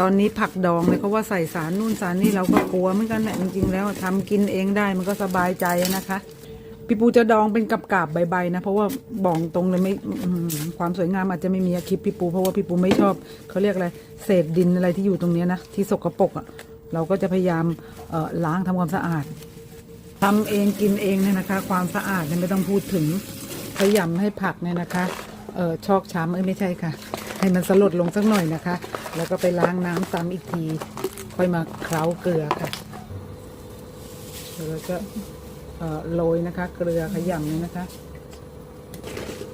ตอนนี้ผักดองเนี่ยเขาว่าใส่สารนู่นสารนี่เราก็กลัวเหมือนกันแหละจริงๆแล้วทำกินเองได้มันก็สบายใจนะคะพี่ปูจะดองเป็นกับกาบๆใบๆนะ เพราะว่าบอกตรงเลยไม่ความสวยงามอาจจะไม่มีอคลิปพี่ปูเพราะว่าพี่ปูไม่ชอบเขาเรียกอะไรเศษดินอะไรที่อยู่ตรงนี้นะที่สกปรกอะ่ะเราก็จะพยายามเอ่อล้างทำความสะอาดทำเองกินเองเนี่ยนะคะ ความสะอาดเนี่ยไม่ต้องพูดถึงขยำให้ผักเนี่ยนะคะเออชอกช้ำเอ้ยไม่ใช่ค่ะ ให้มันสลดลงสักหน่อยนะคะ แล้วก็ไปล้างน้ำซ้ำอีกที ค่อยมาเคล้าเกลือค่ะแล้วก็เอ่อโรยนะคะ เกลือขยำเนี่ยนะคะ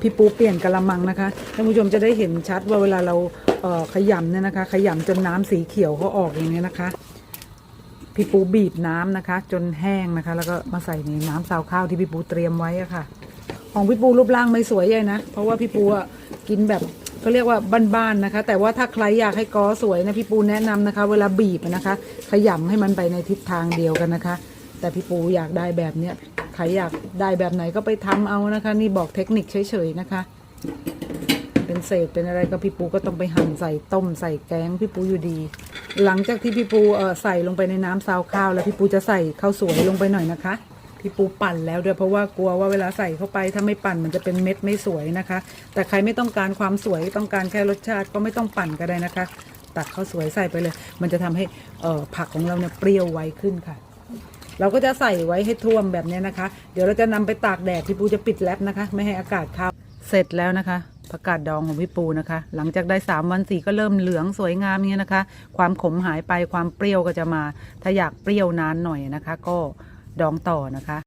พี่ปูเปลี่ยนกระมังนะคะท่านผู้ชมจะได้เห็นชัดว่าเวลาเราเอ่อขยำเนี่ยนะคะ ขยำจนน้ำสีเขียวเขาออกอย่างเนี้ยนะคะพี่ปูบีบน้ำนะคะ จนแห้งนะคะ แล้วก็มาใส่ในน้ำซาวข้าวที่พี่ปูเตรียมไว้อะค่ะ ของพี่ปูรูปร่างไม่สวยใหญ่นะเพราะว่าพี่ปูกินแบบ เขาเรียกว่าบ้านๆนะคะ แต่ว่าถ้าใครอยากให้กอสวยนะพี่ปูแนะนำนะคะ เวลาบีบนะคะ ขยำให้มันไปในทิศทางเดียวกันนะคะ แต่พี่ปูอยากได้แบบเนี้ยใครอยากได้แบบไหนก็ไปทำเอานะคะ นี่บอกเทคนิคเฉยๆนะคะ เป็นเศษเป็นอะไรก็พี่ปูก็ต้องไปหั่นใส่ต้มใส่แกงพี่ปูอยู่ดี หลังจากที่พี่ปูใส่ลงไปในน้ำซาวข้าว แล้วพี่ปูจะใส่ข้าวสวยลงไปหน่อยนะคะ พี่ปูปั่นแล้วด้วยเพราะว่ากลัวว่าเวลาใส่เข้าไปถ้าไม่ปั่นมันจะเป็นเม็ดไม่สวยนะคะ แต่ใครไม่ต้องการความสวยต้องการแค่รสชาติก็ไม่ต้องปั่นก็ได้นะคะ ตักข้าวสวยใส่ไปเลย มันจะทำให้ผักของเราเนี่ยเปรี้ยวไวขึ้นค่ะ เราก็จะใส่ไว้ให้ท่วมแบบนี้นะคะ เดี๋ยวเราจะนำไปตากแดดพี่ปูจะปิดแรปนะคะ ไม่ให้อากาศเข้าเสร็จแล้วนะคะผักกาดดองของพี่ปูนะคะ หลังจากได้สามวันสีก็เริ่มเหลืองสวยงามอย่างเงี้ยนะคะ ความขมหายไปความเปรี้ยวก็จะมา ถ้าอยากเปรี้ยวนานหน่อยนะคะ ก็ ดองต่อนะคะ